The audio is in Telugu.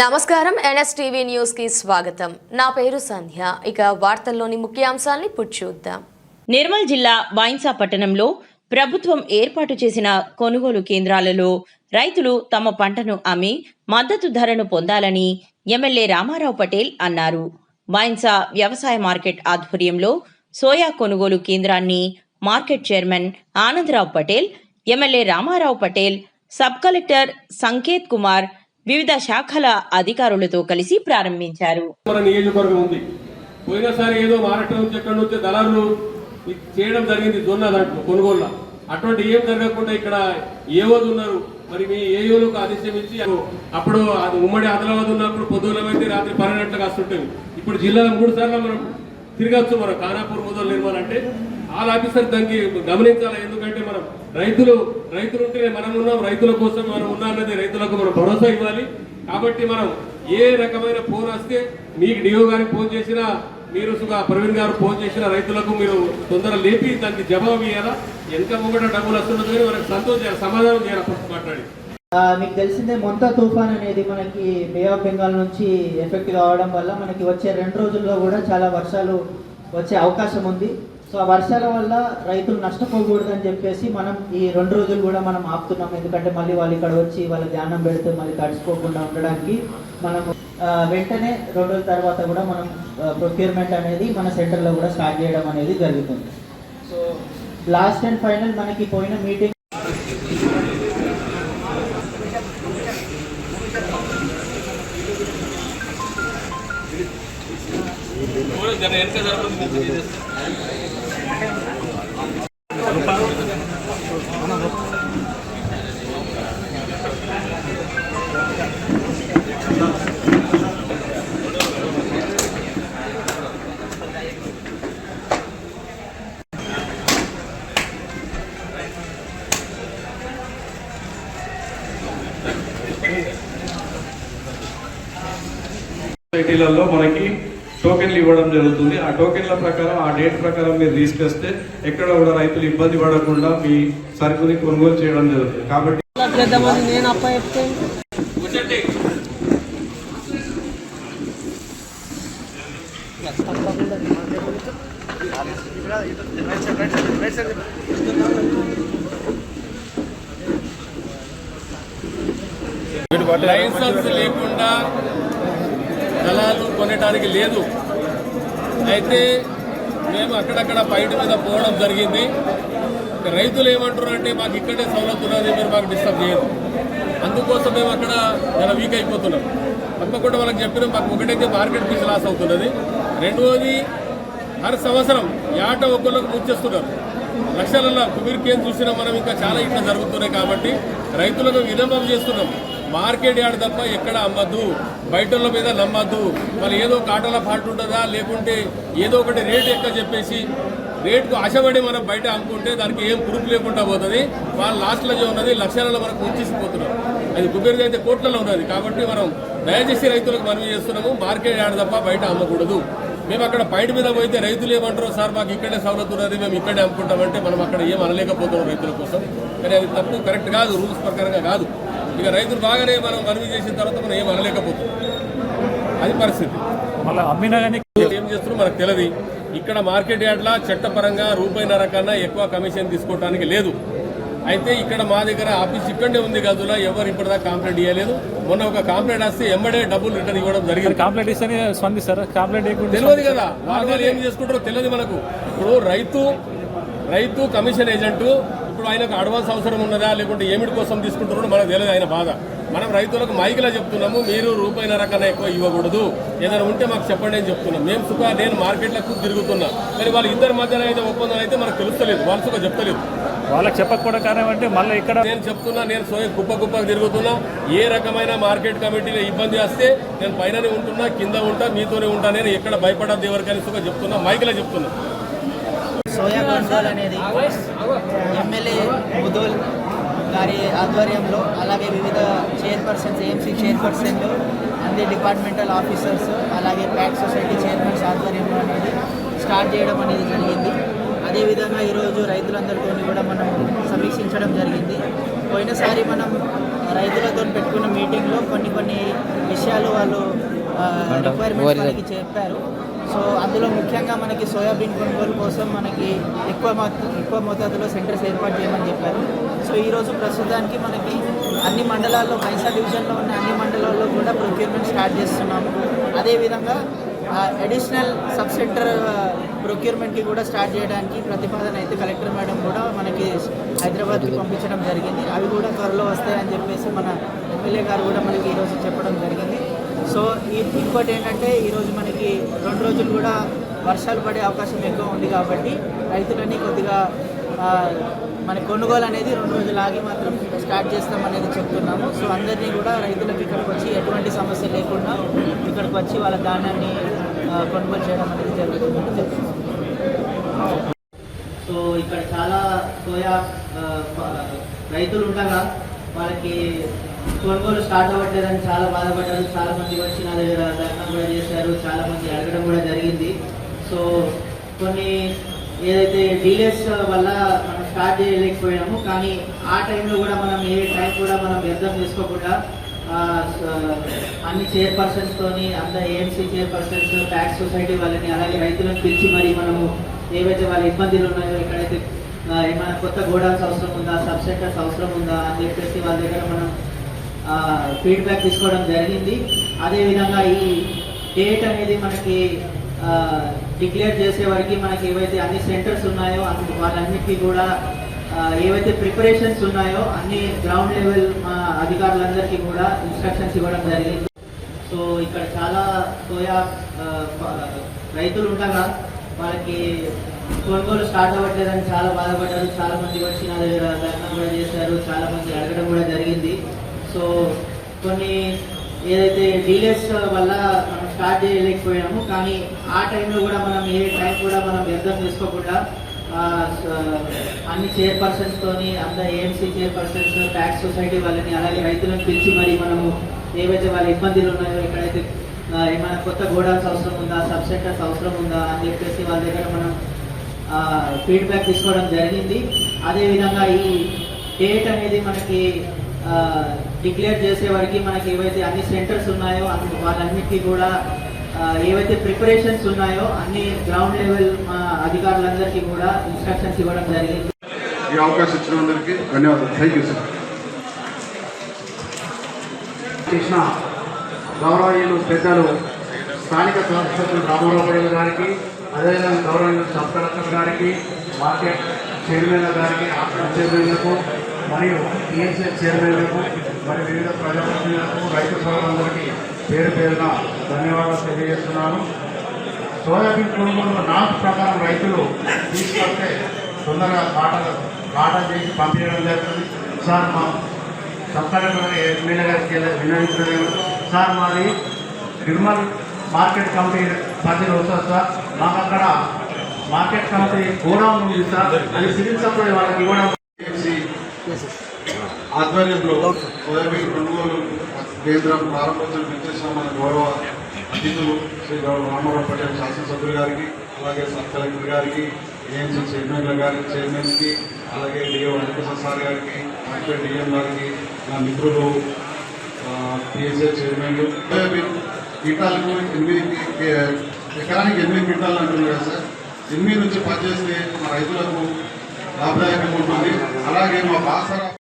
నమస్కారం. ఎన్ఎస్టీవీ న్యూస్కి స్వాగతం. నా పేరు సంధ్య. ఇక వార్తల్లోని ముఖ్యాంశాల్ని చూద్దాం. నిర్మల్ జిల్లా బైన్సా పట్టణంలో ప్రభుత్వం ఏర్పాటు చేసిన కొనుగోలు కేంద్రాలలో రైతులు తమ పంటను అమ్మి మద్దతు ధరను పొందాలని ఎమ్మెల్యే రామారావు పటేల్ అన్నారు. బైన్సా వ్యవసాయ మార్కెట్ ఆధ్వర్యంలో సోయా కొనుగోలు కేంద్రాన్ని market chairman Anandrao Patel MLA Ramarao Patel sub collector Sanket Kumar వివిధ శాఖల అధికారులతో కలిసి ప్రారంభించారు. ఉంది. పోయినసారి ఏదో మహారాష్ట్ర నుంచి ఎక్కడి నుంచి దళారులు చేయడం జరిగింది జొన్న దాంట్లో కొనుగోలు అటువంటి ఏం జరగకుండా ఇక్కడ ఏవోది ఉన్నారు. మరి మీ ఏయోలకు ఆదేశం ఇచ్చి అప్పుడు అది ఉమ్మడి ఆదిలాబాద్ ఉన్నప్పుడు పొద్దునమైతే రాత్రి పన్నెండు గంటలకు వస్తుంటుంది. ఇప్పుడు జిల్లాలో మూడు సార్లు మనం తిరగచ్చు మనం ఖానాపూర్ మొదలు నిర్మాణం అంటే ఆల్ ఆఫీసర్ దానికి గమనించాలి. ఎందుకంటే మనం రైతులు రైతులు ఉంటే మనం ఉన్నాం రైతుల కోసం మనం ఉన్నామన్నది రైతులకు మనం భరోసా ఇవ్వాలి. కాబట్టి మనం ఏ రకమైన ఫోన్ వస్తే మీకు డిఓ గారికి ఫోన్ చేసినా మీరు ప్రవీణ్ గారు ఫోన్ చేసిన రైతులకు మీరు తొందర లేపి దానికి జవాబు ఇవ్వాలా ఎంత ముంగట డబ్బులు వస్తున్నది కానీ మనకు సంతోషం సమాధానం చేయాలి ఫస్ట్ మాట్లాడి. మీకు తెలిసిందే మొంతా తుఫాన్ అనేది మనకి బే ఆఫ్ బెంగాల్ నుంచి ఎఫెక్ట్ కావడం వల్ల మనకి వచ్చే రెండు రోజుల్లో కూడా చాలా వర్షాలు వచ్చే అవకాశం ఉంది. సో ఆ వర్షాల వల్ల రైతులు నష్టపోకూడదని చెప్పేసి మనం ఈ రెండు రోజులు కూడా మనం ఆపుతున్నాం. ఎందుకంటే మళ్ళీ వాళ్ళు ఇక్కడ వచ్చి వాళ్ళ ధ్యానం పెడితే మళ్ళీ తడిసిపోకుండా ఉండడానికి మనం వెంటనే రెండు రోజుల తర్వాత కూడా మనం ప్రొక్యూర్మెంట్ అనేది మన సెంటర్లో కూడా స్టార్ట్ చేయడం అనేది జరుగుతుంది. సో లాస్ట్ అండ్ ఫైనల్ మనకి పోయిన మీటింగ్ సొసైటీలలో మనకి టోకెన్లు ఇవ్వడం జరుగుతుంది. ఆ టోకెన్ల ప్రకారం ఆ డేట్ ప్రకారం మీరు తీసుకొస్తే ఎక్కడ కూడా రైతులు ఇబ్బంది పడకుండా మీ సరుకుని కొనుగోలు చేయడం జరుగుతుంది. కాబట్టి లైసెన్స్ లేకుండా దళాలు కొనడానికి లేదు. అయితే మేము అక్కడక్కడ బయట మీద పోవడం జరిగింది. రైతులు ఏమంటారు అంటే మాకు ఇక్కడే సౌలభ్యం ఉన్నది మీరు మాకు డిస్టర్బ్ చేయదు అందుకోసం మేము అక్కడ చాలా వీక్ అయిపోతున్నాం. తప్పకుండా వాళ్ళకి చెప్పిన మాకు ఒకటైతే మార్కెట్ ఫీజు లాస్ అవుతున్నది. రెండవది హర సంవత్సరం యాట ఒక్కళ్ళకు ముంచేస్తున్నారు లక్షలలో కుబీర్ కేంద్ర చూసినా మనం ఇంకా చాలా ఇట్లా జరుగుతున్నాయి కాబట్టి రైతులకు విలంబం చేస్తున్నాం. మార్కెట్ యార్డ్ తప్ప ఎక్కడ అమ్మద్దు. బయటల మీద నమ్మద్దు. మరి ఏదో కాటల ఫాల్ట్ ఉంటుందా? లేకుంటే ఏదో ఒకటి రేట్ ఎక్క చెప్పేసి రేట్కు ఆశపడి మనం బయట అమ్ముకుంటే దానికి ఏం ప్రూఫ్ లేకుండా పోతుంది. వాళ్ళు లాస్ట్లో ఉన్నది లక్షలలో మనకు ఉంచేసిపోతున్నారు అది కుబేరుగా అయితే కోట్లలో ఉన్నది. కాబట్టి మనం దయచేసి రైతులకు మనవి చేస్తున్నాము. మార్కెట్ యార్డ్ తప్ప బయట అమ్మకూడదు. మేము అక్కడ బయట మీద పోతే రైతులు ఏమంటారు సార్ మాకు ఇక్కడే సవలతు ఉన్నది మేము ఇక్కడే అమ్ముకుంటామంటే మనం అక్కడ ఏం అనలేకపోతున్నాం రైతుల కోసం. కానీ అది తప్పు కరెక్ట్ కాదు రూల్స్ ప్రకారంగా కాదు. ఇక రైతులు బాగానే మనం మనవి చేసిన తర్వాత మనం ఏం అనలేకపోతున్నాం. అది పరిస్థితి. మళ్ళీ అమ్మినా కానీ ఏం చేస్తున్నారో మనకు తెలియదు ఇక్కడ మార్కెట్ యార్డ్లా చట్టపరంగా రూపాయిన్నర కన్నా ఎక్కువ కమిషన్ తీసుకోవడానికి లేదు. అయితే ఇక్కడ మా దగ్గర ఆఫీస్ ఇక్కడనే ఉంది గదులో ఎవరు ఇప్పటిదాకా కంప్లైంట్ ఇవ్వలేదు మొన్న ఒక కంప్లైంట్ వస్తే ఎంబడే డబ్బులు రిటర్న్ ఇవ్వడం జరిగింది. కంప్లైంట్ ఇస్తేనే స్పందిస్తారా? కంప్లైంట్ తెలియదు కదా వాళ్ళు ఏం చేసుకుంటారో తెలియదు మనకు. ఇప్పుడు రైతు రైతు కమిషన్ ఏజెంట్ ఇప్పుడు ఆయనకు అడ్వాన్స్ అవసరం ఉన్నదా లేకుంటే ఏమిటి కోసం తీసుకుంటున్నారో మనకు తెలియదు ఆయన బాధ. మనం రైతులకు మైకిలా చెప్తున్నాము మీరు రూపాయిన్నర కన్నా ఎక్కువ ఇవ్వకూడదు. ఏదైనా ఉంటే మాకు చెప్పండి అని చెప్తున్నాం. మేము సుఖ నేను మార్కెట్లకు తిరుగుతున్నా. కానీ వాళ్ళ ఇద్దరి మధ్యన అయితే ఒప్పందం అయితే మనకు తెలుస్తలేదు వాళ్ళు సుఖ చెప్తలేదు. వాళ్ళకి చెప్పకపోవడం కారణం అంటే మళ్ళీ ఇక్కడ నేను చెప్తున్నా నేను సోయ కుప్ప కుప్ప తిరుగుతున్నా. ఏ రకమైన మార్కెట్ కమిటీలో ఇబ్బంది వస్తే నేను పైననే ఉంటున్నా కింద ఉంటా మీతోనే ఉంటా. నేను ఎక్కడ భయపడద్దు ఎవరికైనా సుఖ చెప్తున్నా మైకిలా చెప్తున్నా. సోయా కొనుగోలు అనేది ఎమ్మెల్యే ముదోల్ గారి ఆధ్వర్యంలో అలాగే వివిధ చైర్పర్సన్స్ ఏఎంసీ చైర్పర్సన్లు అన్ని డిపార్ట్మెంటల్ ఆఫీసర్స్ అలాగే ప్యాక్ సొసైటీ చైర్మన్స్ ఆధ్వర్యంలో అనేది స్టార్ట్ చేయడం అనేది జరిగింది. అదేవిధంగా ఈరోజు రైతులందరితో కూడా మనం సమీక్షించడం జరిగింది. పోయినసారి మనం రైతులతో పెట్టుకున్న మీటింగ్లో కొన్ని కొన్ని విషయాలు వాళ్ళు రిక్వైర్మెంట్స్ మనకి చెప్పారు. సో అందులో ముఖ్యంగా మనకి సోయాబీన్ కొనుగోలు కోసం మనకి ఎక్కువ ఎక్కువ మోతాదులో సెంటర్స్ ఏర్పాటు చేయమని చెప్పారు. సో ఈరోజు ప్రస్తుతానికి మనకి అన్ని మండలాల్లో మైసా డివిజన్లో ఉన్న అన్ని మండలాల్లో కూడా ప్రొక్యూర్మెంట్ స్టార్ట్ చేస్తున్నాము. అదేవిధంగా అడిషనల్ సబ్ సెంటర్ ప్రొక్యూర్మెంట్కి కూడా స్టార్ట్ చేయడానికి ప్రతిపాదన అయితే కలెక్టర్ మేడం కూడా మనకి హైదరాబాద్కి పంపించడం జరిగింది. అవి కూడా త్వరలో వస్తాయని చెప్పేసి మన ఎమ్మెల్యే గారు కూడా మనకి ఈరోజు చెప్పడం జరిగింది. సో ఈ ఇంకోటి ఏంటంటే ఈరోజు మనకి రెండు రోజులు కూడా వర్షాలు పడే అవకాశం ఎక్కువ ఉంది కాబట్టి రైతులని కొద్దిగా మన కొనుగోలు అనేది రెండు రోజులు ఆగి మాత్రం స్టార్ట్ చేస్తామనేది చెప్తున్నాము. సో అందరినీ కూడా రైతులకు ఇక్కడికి వచ్చి ఎటువంటి సమస్య లేకుండా ఇక్కడికి వచ్చి వాళ్ళ ధాన్యాన్ని కొనుగోలు చేయడం అనేది జరుగుతుందని చెప్తున్నాము సో ఇక్కడ చాలా సోయా రైతులు ఉండగా వాళ్ళకి కొనుగోలు స్టార్ట్ అవ్వట్లేదని చాలా బాధపడ్డారు. చాలా మంది వచ్చి నా దగ్గర దర్శనం కూడా చేశారు. చాలా మంది అడగడం కూడా జరిగింది. సో కొన్ని ఏదైతే డీలేస్ వల్ల మన స్టార్ట్ చేయలేకపోయాము. కానీ ఆ టైంలో కూడా మనం ఏ టైం కూడా మనం వ్యర్థం చేసుకోకుండా అన్ని చైర్పర్సన్స్తోని అంత ఏఎంసీ చైర్పర్సన్స్ ట్యాక్స్ సొసైటీ వాళ్ళని అలాగే రైతులను పిలిచి మరి మనము ఏవైతే వాళ్ళ ఇబ్బందులు ఉన్నాయో ఎక్కడైతే ఏమైనా కొత్త గోడౌన్స్ అవసరం ఉందా సబ్ సెంటర్స్ అవసరం ఉందా అని చెప్పేసి వాళ్ళ దగ్గర మనం ఫీడ్బ్యాక్ తీసుకోవడం జరిగింది. అదేవిధంగా ఈ డేట్ అనేది మనకి డిక్లేర్ చేసే వరకు మనకి ఏవైతే అన్ని సెంటర్స్ ఉన్నాయో వాళ్ళన్నిటికీ కూడా ఏవైతే ప్రిపరేషన్స్ ఉన్నాయో అన్ని గ్రౌండ్ లెవెల్ మా అధికారులందరికీ కూడా ఇన్స్ట్రక్షన్స్ ఇవ్వడం జరిగింది. సో ఇక్కడ చాలా సోయా రైతులు ఉండగా వాళ్ళకి కొనుగోలు స్టార్ట్ అవ్వట్లేదని చాలా బాధపడ్డారు. చాలా మంది వచ్చి నా దగ్గర ధర్నా కూడా చేశారు. చాలా మంది అడగడం కూడా జరిగింది. సో కొన్ని ఏదైతే డీలేస్ వల్ల స్టార్ట్ చేయలేకపోయాము. కానీ ఆ టైంలో కూడా మనం ఏ టైం కూడా మనం వ్యర్థం చేసుకోకుండా అన్ని చైర్పర్సన్స్తోని అంత ఏఎంసీ చైర్పర్సన్స్ ట్యాక్స్ సొసైటీ వాళ్ళని అలాగే రైతులను పిలిచి మరి మనము ఏవైతే వాళ్ళ ఇబ్బందులు ఉన్నాయో ఎక్కడైతే ఏమైనా కొత్త గోడౌన్స్ అవసరం ఉందా సబ్ సెంటర్స్ అవసరం ఉందా అని చెప్పేసి వాళ్ళ దగ్గర మనం ఫీడ్బ్యాక్ తీసుకోవడం జరిగింది. అదేవిధంగా ఈ డేట్ అనేది మనకి డిక్లేర్ చేసే వరకు మనకి ఏవైతే అన్ని సెంటర్స్ ఉన్నాయో అన్ని వాళ్ళన్నిటికీ కూడా ఏవైతే ప్రిపరేషన్స్ ఉన్నాయో అన్ని గ్రౌండ్ లెవెల్ మా అధికారులందరికీ కూడా ఇన్స్ట్రక్షన్స్ ఇవ్వడం జరిగింది. ఈ అవకాశం ఇచ్చినందరికీ ధన్యవాదాలు. థ్యాంక్ యూ సార్ చేసిన గౌరవనీయులు పెద్దలు స్థానిక శాసనసభ్యులు రామారావు గారికి అదేవిధంగా గౌరవనీయులు సబ్ కలెక్టర్ గారికి మార్కెట్ చైర్మన్ గారికి ఆఫీస్ చైర్మన్లకు మరియు టీఎస్ఎస్ చైర్మన్లకు మరి వివిధ ప్రజాప్రతినిధులకు రైతు సోదరులందరికీ పేరు పేరున ధన్యవాదాలు తెలియజేస్తున్నాను. సోయాబీన్ కొనుగోలు నాటు ప్రకారం రైతులు తీసుకొస్తే తొందరగా కాట కాట చేసి పంపించడం జరుగుతుంది. సార్ మా సత్తారెడ్డి ఎమ్మెల్యే గారికి వినియోగించడం సార్ మాది నిర్మల్ మార్కెట్ కమిటీ పరిధిలో వస్తుంది సార్. మాకు అక్కడ మార్కెట్ కమిటీ గోడౌన్ ఉంది సార్. అది సివిల్ సప్లై వాళ్ళకి ఇవ్వడం ఏఎంసీ ఆధ్వర్యంలో సోయాబీన్ కొనుగోలు కేంద్రం ప్రారంభోత్సవం విచ్చేసిన మన గౌరవ అతిథులు శ్రీ గౌరవ రామారావు పటేల్ శాసనసభ్యులు గారికి అలాగే సబ్ కలెక్టర్ గారికి ఏఎంసీ చైర్మన్ల గారికి చైర్మన్కి అలాగే డిఎం వెంకటేశ్వర సార్ గారికి మార్కెట్ డిఎం గారికి నా మిత్రులు పిఎస్ఏ చైర్మన్లు. సోయాబీన్ ఎనిమిది ఎకరానికి ఎనిమిది క్వింటాలు అంటున్నారు కదా సార్. ఎనిమిది నుంచి పనిచేస్తే మా రైతులకు లాభదాయకంగా ఉంటుంది. అలాగే మా బాసరా